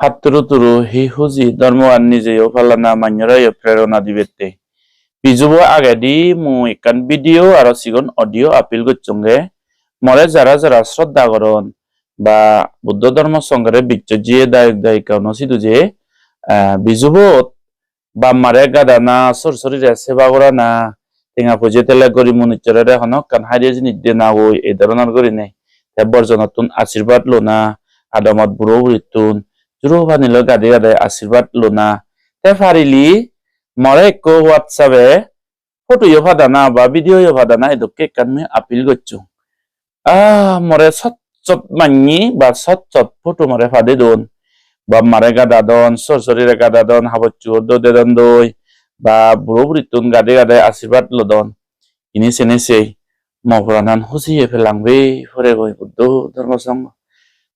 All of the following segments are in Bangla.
ফাত্তুরু তুরু হি হুজি ধর্মৱান নিজেও ফালানা মান্যরাই প্রেরণা দিবেতে বিজুবো আগেদি মু ইকান ভিডিও আর সিগন অডিও আপিল করছঙ্গে মরে যারা যারা শ্রদ্ধা করন বা বুদ্ধ ধর্ম সংঘরে বিচ্ছজিয়ে দায়ক দায়িকা নসিদু যে বিজুবত বা মারে গাদা না সরসরিরে সেবা করা না টেঙা ফুজে তেলে গরি মুনিচরে হনক কান হারিয়ে জিনিস দিয়ে না ওই এই ধরনের করি নাই। বর্জনতুন আশীর্বাদ লো না, আদমত বুড়ো বুড়িতুন ফানিল গাদে গাদে আশীর্বাদ লো না তে ফারিলি মরে একো হোয়াটসঅ্যাপে ফটো ফাদানা বা ভিডিও ফাদানা এদকে কানমে আপিল করছ আহ মরে সচ্চত মান্নি বা সচ্চত ফটো মরে ফাদে দোন বা মারে গাদা দন সরসরিরে গাদা দন হাবচ্চু দে দন দই বা বুড়ো বুড়িতুন গাদে গাদে আশীর্বাদ লো দন ইনি সেনে সেই মহরানান হুসিয়ে ফেলাংবে ফরে বই বুদ্ধ ধর্ম সঙ্গ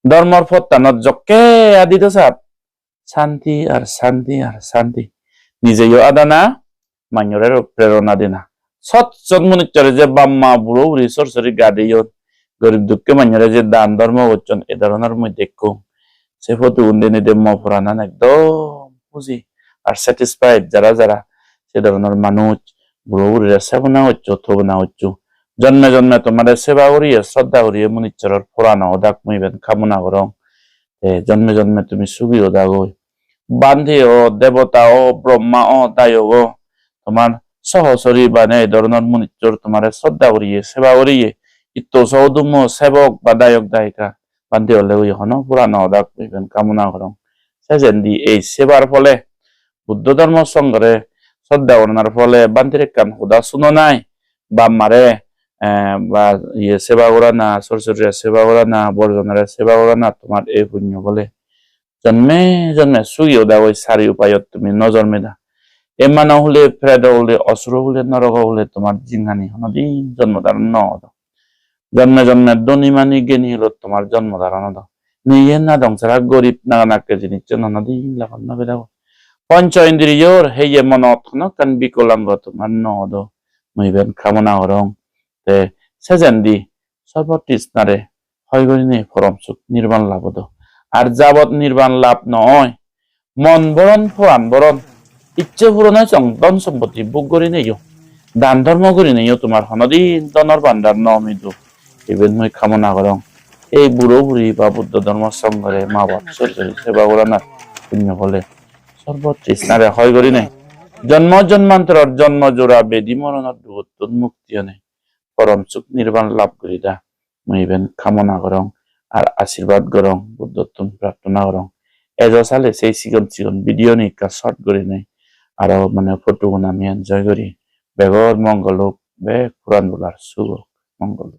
ধর্মর ফত্তানত জকে আদিত সাত শান্তি আর শান্তি আর শান্তি। নিজেও আদানা মান্যরের প্রেরণা দিনা সৎ সৎমনিচরে যে বাম্মা বুড়ো বুড়ি সরসরি গাদিয়ন গরিব দুঃখে মান্যরে যে দান ধর্ম করছেন এ ধরনের মধ্যে দেখো। সে ফটো উন্দিনী দেব মহরানান একদম বুঝি আর স্যাটিসফাইড যারা যারা সে ধরনের মানুষ বুড়ো বুড়িরা সেবনা হচ্ছে থবনা হচ্ছে জন্মে জন্মে তোমাদের সেবা করিয়ে, শ্রদ্ধা করিয়ে মুনিচ্চরের পুরানো ওদাক মুইবেন কামনা করং। জন্মে জন্মে তুমি সুখী ওদা গই বান্ধি ও দেবতা ও ব্রহ্মা ও দায় ও তোমার সহচরী বা এই ধরনের মুনিচ্চর তোমার শ্রদ্ধা করিয়ে, সেবা করিয়ে ইত্য সৌদুম সেবক বা দায়ক দায়িকা বান্ধি হলে ওই হন পুরানো ওদাক মুইবেন কামনা করং। সেজেন্দি এই সেবার ফলে, বুদ্ধ ধর্ম সঙ্গরে শ্রদ্ধা করার ফলে বান্ধির কান হুদা শুনো নাই বা মারে বা ইয়ে সেবা করা না, সরস্বতীর সেবা করা না, বড়জনের সেবা করা না, তোমার এই পুণ্য বলে। জন্মে জন্মে সুইও দা ওই সারি উপায়ত তুমি নজন্মে দা এমান হলে ফ্রেড হলে অসুর হলে, নরক হলে, তোমার জিঙ্গানি হনদিন জন্ম ধারণ ন জন্মে জন্মে ধনী মানি জ্ঞানী হলো তোমার জন্ম ধারণ দ। নিয়ে না ধ্বংসরা গরিব না নাকে জিনিস নদিন লাগান না বেদাও পঞ্চ ইন্দ্রিয়র হেয়ে মনত কান বিকলাঙ্গ তোমার নদ মুইবেন কামনা করং তে সেজেন্দি সর্বতৃষ্ণারে হয় করিনে পরম সুখ নির্বাণ লাভ দ আর যাবত নির্বাণ লাভ নয়, মন বরণ পুরাণ বরণ, ইচ্ছে পূরণে ধন সম্পত্তি বুক করি নেই দান ধর্ম করি নেই তোমার হনদিন দনর ভান্ডার নমিদু। এবার মই কামনা করং এই বুড়ো বুড়ি বা বুদ্ধ ধর্ম সঙ্গরে মা বাপ সরকারি সেবা করা না পুণ্য বলে সর্বতৃষ্ণারে হয় করি নাই জন্ম জন্মান্তর জন্ম জোড়া বেদি মরণত মুক্তি নেই পরম সুখ নির্বাণ লাভ করিদা মুইবেন কামনা করং আর আশীর্বাদ করং বুদ্ধত্ব প্রার্থনা করং এজসালে সেই চিকন চিকন ভিডিও নিকা শর্ট করি নেই আর মানে ফটো আমি এনজয় করি বেগর মঙ্গল হোক বে পুরাণ বলার শুভ মঙ্গল হোক